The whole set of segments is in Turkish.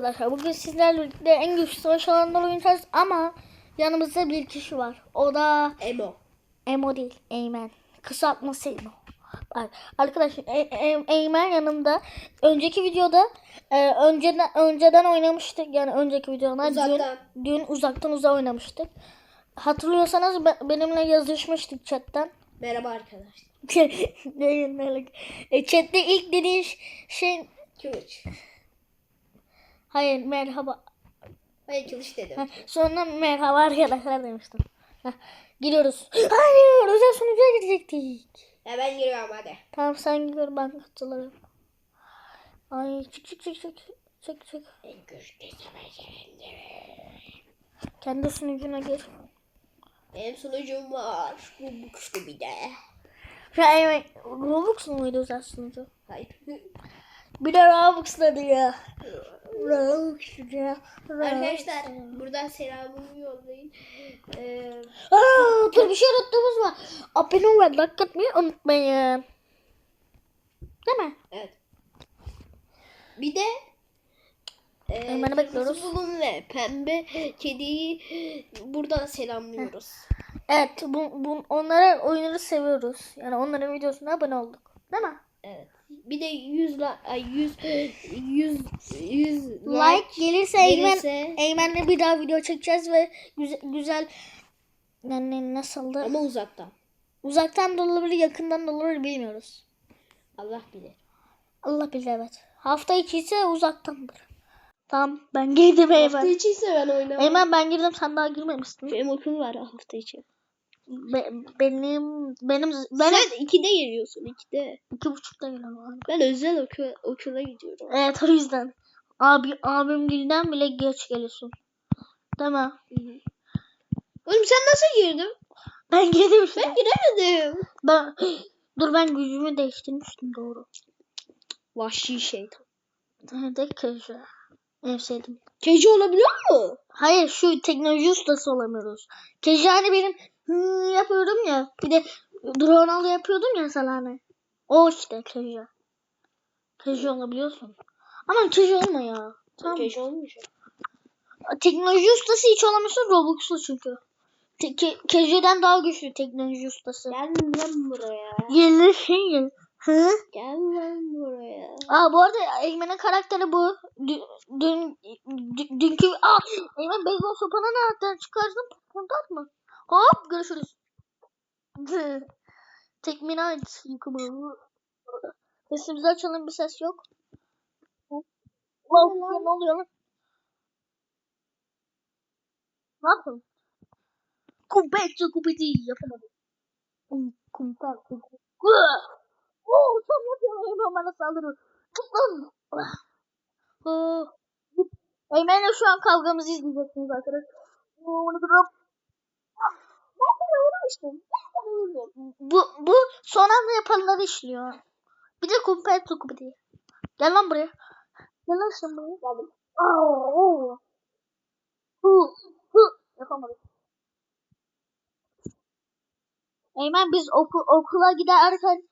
arkadaşlar. Bugün sizlerle birlikte en güçlü savaş alanında oynayacağız ama yanımızda bir kişi var. O da Emo. Emo değil, Eymen. Kısaltması Emo. Bak, Arkadaşlar E- E- Eymen yanımda. Önceki videoda e, önceden önceden oynamıştık. Yani önceki videoda Uzaktan. dün, dün uzaktan uzağa oynamıştık. Hatırlıyorsanız be- benimle yazışmıştık chatten. Merhaba arkadaşlar. E, chatte ilk dediği ş- şey Kılıç. Hayır merhaba Hayır kılıç dedim. Sonra merhaba arkadaşlar demiştim. Gidiyoruz. Hayır özel sunucuya girecektik. Ya ben giriyorum hadi. Tamam sen gir ben katılırım. Ay çık çık çık çık. Çık çık. Kendi sunucuna gir. Benim sunucum var. Bu bu güçlü bir de. Ya evet Roblox muydu özel sunucu? Hayır. Bir de ya. Roblox ya. Roblox. Arkadaşlar buradan selamımı yollayın. Ee, Aa, dur bir şey unuttuğumuz var. Abone ol ve like atmayı unutmayın. Değil mi? evet. Bir de e, Eymen'i bekliyoruz. bulun ve pembe kediyi buradan selamlıyoruz. Evet, bu, bu, onlara oyunları seviyoruz. Yani onların videosuna abone olduk. Değil mi? Evet. Bir de 100 la ay 100 100 100 Like gelirse Eymen, gelirse- Eymen'le bir daha video çekeceğiz ve güzel, güzel yani nasıldı? ama uzaktan. Uzaktan da olabilir, yakından da olabilir bilmiyoruz. Allah bilir. Allah bilir evet. Hafta içi ise uzaktandır. Tamam ben girdim Hafta Eymen. içi ise ben oynamam. Eymen ben girdim sen daha girmemişsin. Benim okul var hafta içi. Be- benim benim benim Sen 2'de geliyorsun 2'de. iki buçukta geliyorum. Ben özel okul, okula gidiyorum. Evet o yüzden. Abi abim gilden bile geç geliyorsun. Değil mi? Oğlum sen nasıl girdin? Ben girdim işte. Ben giremedim. Ben dur ben gücümü değiştirmiştim doğru. Vahşi şeytan. Nerede köşe? En sevdim. Gece olabiliyor mu? Hayır şu teknoloji ustası olamıyoruz. Keşke hani benim hı yapıyordum ya. Bir de drone yapıyordum ya sana hani. O işte keşke. Keşke olabiliyorsun. Ama keşke olma ya. Tamam. Gece olmuş. Teknoloji ustası hiç olamıyorsun Robux'lu çünkü. Te- ke- daha güçlü teknoloji ustası. Gel lan buraya. Yeni şey. Hı? Gel lan buraya. Aa bu arada Eymen'in karakteri bu. Dün, dün, dün- dünkü... Aa Eymen beyzbol sopanı nereden çıkardın? Bundan mı? Hop görüşürüz. Tekmine ait yıkımı. Sesimizi açalım bir ses yok. Wow, ne oluyor lan? Ne yapalım? Kumpetçi kupeti yapamadım. Kum- Kumpetçi kupeti. Oo, tam yapıyorum Eymen bana saldırıyor. Tut lan. Eymen'le şu an kavgamızı izleyeceksiniz arkadaşlar. Onu durup. Vurmuştum. Ben sana vurdum. Bu, bu son anda yapanları işliyor. Bir de kumpetçi kupeti. Gel lan buraya. Gel lan sen buraya. Geldim. Oo. Hu. Hu. Yapamadım. Eymen biz oku, okula giderken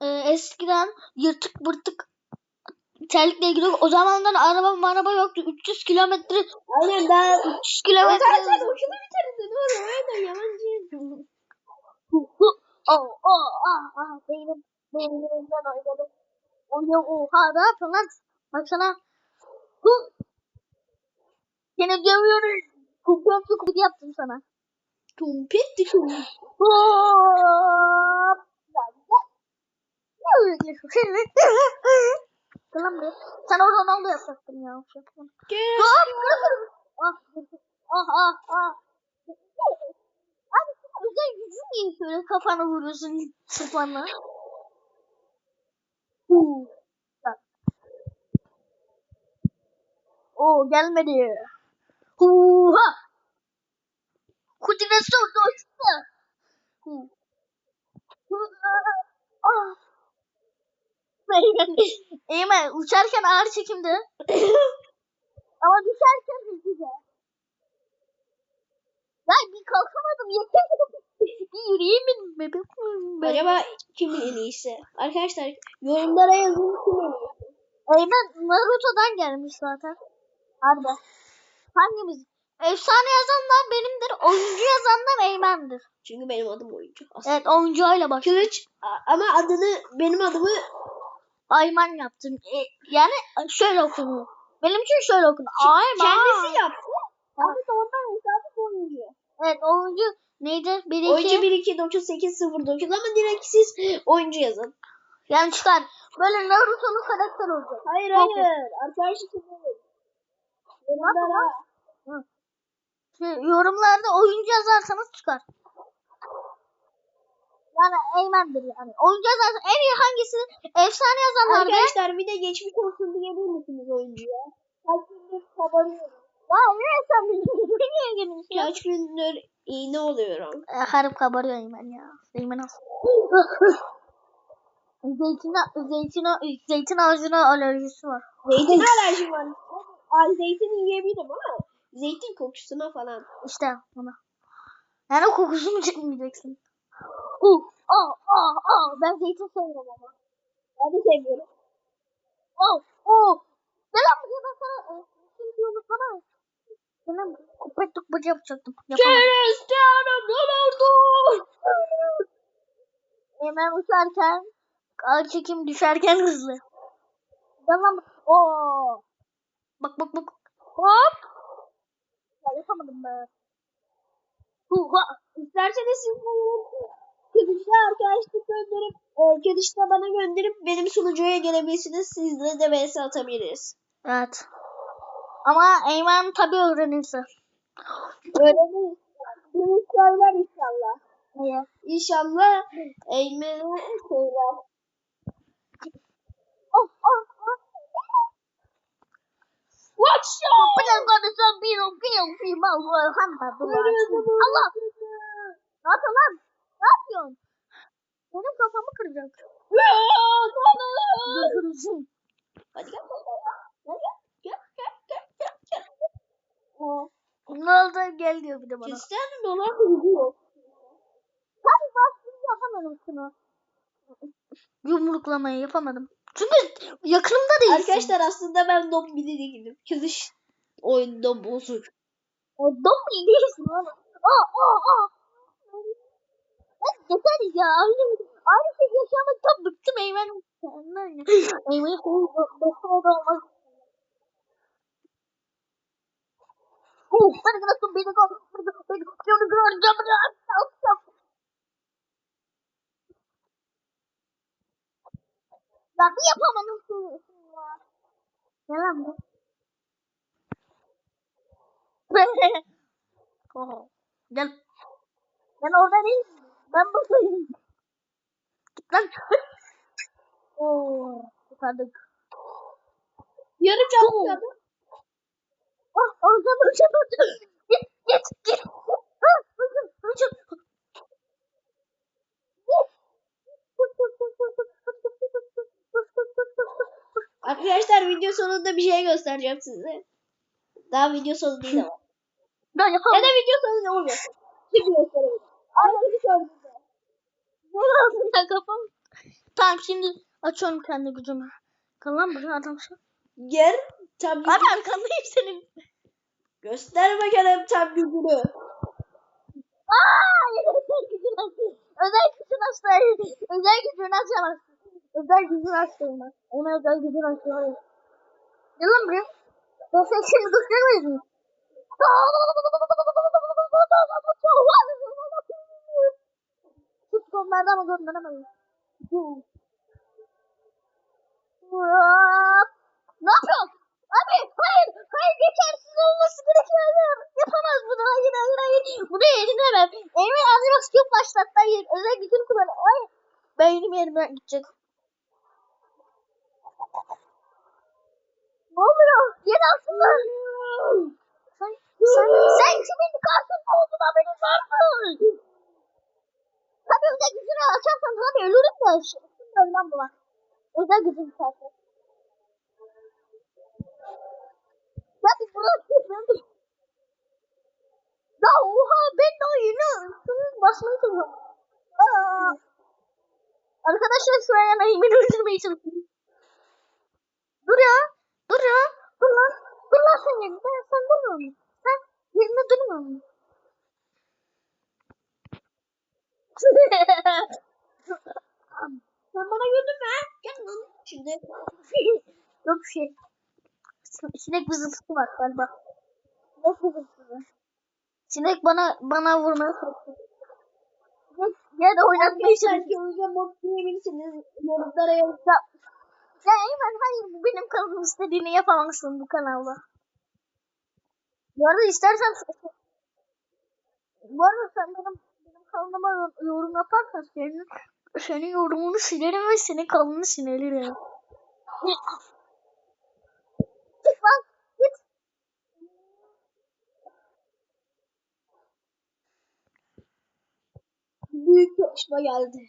e, eskiden yırtık bırtık terlikle gidiyorduk. O zamanlar araba araba yoktu. 300 kilometre Aynen ben. 300 kilometre. Zaten okulu bitirdin oğlum. Aynen yalancıyım. Oh, oh, ah, ah, beynim, beynimden oynadı. Oya, oha, ne yapıyorsun lan? Baksana. Hu. Seni dövüyoruz. Kumpiyonsu kumpiyonsu yaptım sana. Tumpet dikim. Hop. Ne öğreniyorsun sen? Gel lan buraya. Sen o Ronaldo yapacaktın ya. Gel. Kırık. Ah. Ah ah ah. Abi özel gücü niye şöyle kafana vuruyorsun. Bak. Oo gelmedi. Huha. Kudine sor doştu. Hu. Ah. Eymen, Eymen uçarken ağır çekimdi. Ama düşerken hızlıca. Ben bir kalkamadım yeter. bir yürüyemedim bebek. Ben. Acaba kimin en iyisi? Arkadaşlar yorumlara yazın kim en iyisi. Eymen Naruto'dan gelmiş zaten. Harbi. Hangimiz? Efsane yazan da benimdir. Oyuncu yazan da Eymen'dir. Çünkü benim adım oyuncu. Aslında. Evet oyuncuyla başlıyor. Kılıç ama adını benim adımı Ayman yaptım. E, yani şöyle okunuyor. Benim için şöyle okunuyor. Ayman. kendisi yaptı. Ama sonradan hesabı oyuncu. Evet oyuncu neydi? Bir iki. Oyuncu 129809 ama direkt siz oyuncu yazın. Yani çıkar. Böyle Naruto'nun karakter olacak. Hayır Okey. hayır. Arkadaşlık değil. Yorumlara. Yorumlarda oyuncu yazarsanız çıkar. Yani Eymen'dir yani. Oyuncu yazarsan en iyi hangisi? Efsane yazanlar ve Arkadaşlar bir de geçmiş olsun diyebilir misiniz oyuncuya? Kaç gündür kabarıyorum. Ya niye sen bilmiyorsun? Niye gülüyorsun? Kaç gündür iğne oluyorum. E, harip kabarıyor Eymen ya. Eymen nasıl? zeytin, zeytin, zeytin ağacına alerjisi var. Zeytin alerjim var. Ay zeytin yiyebilirim ama zeytin kokusuna falan. İşte bunu. Yani kokusunu çekmeyeceksin. Uh, aa, aa, aa. Ben zeytin seviyorum ama. Ben de seviyorum. Oh, oh. Lan buraya ben sana e, şimdi yumurtlama. Gel lan buraya. Kupet tukbacı yapacaktım. Yapamadım. Cristiano Ronaldo. Hemen uçarken ağır çekim düşerken hızlı. Buraya. Oo. Bak bak bak. Hop. Ya yapamadım ben. Huha. İsterseniz siz de Kedişte arkadaşlık gönderip e, Kedişte bana gönderip benim sunucuya gelebilirsiniz. Sizle de vs atabiliriz. Evet. Ama Eymen tabii öğrenirse. Öğreniriz. Bunu söyler inşallah. Niye? İnşallah Eymen'e söyler. Oh, oh, oh. Watch out! Bener konuşan bir o bir o bir mal var. Hem de Allah. Ne yapıyorsun lan? Ne yapıyorsun? Benim kafamı kıracak. Götürürsün. Hadi gel. Gel gel gel gel gel gel. oldu? Gel diyor bir de bana. Cristiano Ronaldo gidiyor. Sen bastın yapamadım şunu. Yumruklamayı yapamadım. Çünkü yakınımda değilsin. Arkadaşlar aslında ben Dombili değilim. Kızış oyunda bozuk. O dom mu değilsin oğlum? Aa aa aa. Ben yeter ya. Aynı, aynı şey yaşamaktan bıktım Eymen. Senden ya. Eymen dostum da olmaz. Ben gonna some big go. Big big big go jump jump. Ya bir yapamadım şunu ya. Ne lan bu? oh. Gel. Ben orada değilim. Ben buradayım. Git lan. Oo, kurtardık. Yarı canlı kadın. Ah, alacağım, alacağım, alacağım. Git, git, git. Ah, alacağım, alacağım. Arkadaşlar video sonunda bir şey göstereceğim size. Daha video sonu değil ama. Ben ya yapamam. da video sonu ne olmasın. Şimdi. Arkadaşı gördüğünüzde. Ne lazım ya kafam? Tamam şimdi açıyorum kendi gücümü. Kalan buraya adam şey. Gel tam Abi arkandayım senin. Göster bakalım tam gücünü. Aaa! Özel gücünü açtı. Özel gücünü açtı. Özel gücünü açamazsın. Özel gücünü açtı ona. Ona özel gücünü açtı. Gel lan buraya. Ben sen şimdi göstermeyeyim mi? Tut kollardan mı gönderemedim. Ne yapıyorsun? Abi hayır hayır geçersiz olması gerekiyor. Yapamaz bunu hayır hayır hayır. Bunu yenilemem. Elime Azrax Cube başlattı hayır. Özel gücünü kullan. Hayır. Beynim yerime gidecek. Ne oluyor? Yeni aslında. Sen, sen, sen kimin karşısında olduğunu haberin var mı? Tabii özel gücünü açarsan tabii ölürüm de. Şimdi ölmem bu var. Özel gücünü açarsan. Hadi bırak. Ya oha ben daha yeni ısınız basmayı. Aa. Arkadaşlar şu an Naim'i öldürmeye çalışıyorum. Dur ya. Dur ya. Dur lan. Dur lan sen yerinde sen durmuyor musun? Sen yerinde durmuyor musun? Sen bana güldün mü? Gel lan şimdi. Yok bir şey. Sin- Sinek vızıltısı var galiba. Sinek vızıltısı. Sinek bana bana vurmaya çalışıyor. Sinek yerde oynatmaya çalışıyor. Hocam mod diyebilirsiniz. Yorumlara yazın. Ya, ya Eymen hayır bu benim kanalım istediğini yapamazsın bu kanalda. Bu arada istersen bu arada sen benim, yor- yorum yaparsan senin, senin yorumunu silerim ve senin kanalını silerim. Git lan git. Büyük çalışma geldi.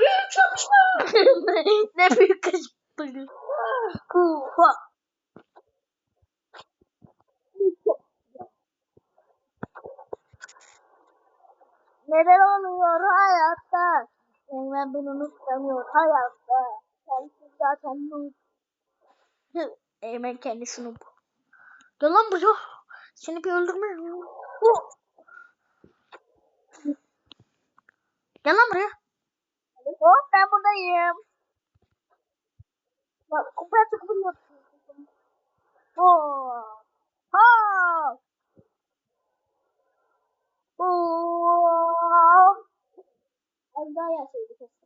büyük çalışma. ne büyük kaşıkları. Kuha. Neler oluyor hayatta? Eymen beni unutamıyor hayatta. Kendisi zaten noob. Eymen kendisi noob. Gel lan buraya. Seni bir öldürmeyeyim. Hı. Gel lan buraya. Hop ben buradayım. Bak kupaya tıkılıyorsun. Oh. Ha. Oh. Az daha yazsaydı kesin.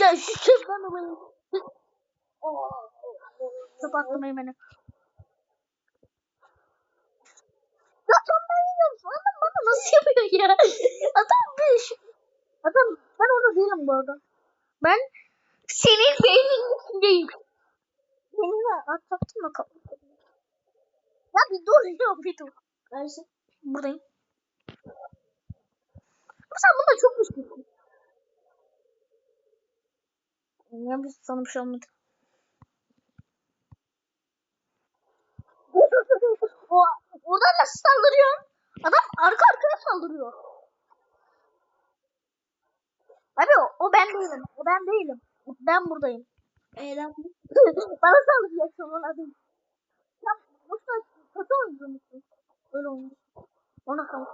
Ya şu çırpmanı beni. Kapattım Eymen'i. Ya sen ben yiyorum. Adam bana nasıl yapıyor ya? Adam bir şey. Adam ben orada değilim bu arada. Ben senin beyninin içindeyim. Beynine atacaktım da kapattım. Ya bir dur ya bir dur. Versin. Buradayım. Ama sen bunda çok güçlüsün. Ya biz sana bir şey olmadı. o, oradan nasıl saldırıyor? Adam arka arkaya saldırıyor. Abi o, o ben değilim. O ben değilim. Ben buradayım. Eğlen. Bana saldıracak sonra adam. Sen boşuna kötü oyuncu musun? Öyle oynuyor. Ona kal.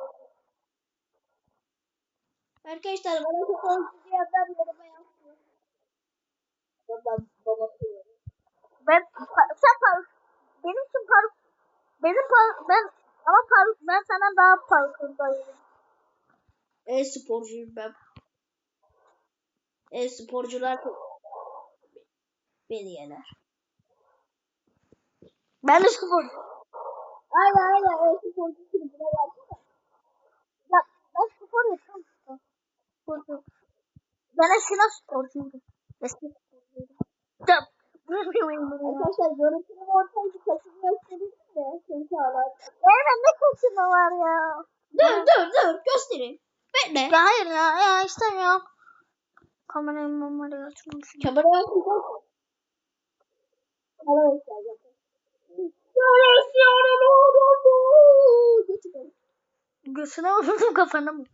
Arkadaşlar bana çok oyuncu diyenler yoruma yazsın. Ben baba Ben sen par benim için par benim par ben ama par ben senden daha parkurdayım. E-sporcuyum ben. E-sporcular beni yener. Ben de spor. Aynen aynen e-sporcu kulübüne gelsene. Ya ben spor yapıyorum. işte. Spor yapıyorum. Ben eskiden sporcuydum. Eski sporcuydum. Ya. Arkadaşlar görüntünün ortaya bir kaçını göstereyim de. Çünkü hala. Eymen ne kaçırma var ya. Dur dur dur göstereyim. Bekle. Ya hayır ya, ya istemiyorum. Kamerayı mamayla açmamışım. Kamerayı açacağım. Kamera göstereceğim. Görüyorsun Göğsüne vurdum mı?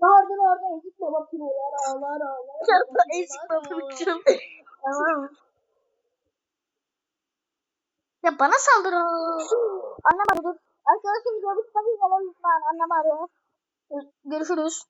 Vardır orada ezik baba pirolar ağlar ağlar. Çarpı ezik babamcım. Tamam. Ya bana saldırın. Annem arıyor. Arkadaşım görüşmek üzere lütfen. Annem arıyor. Görüşürüz.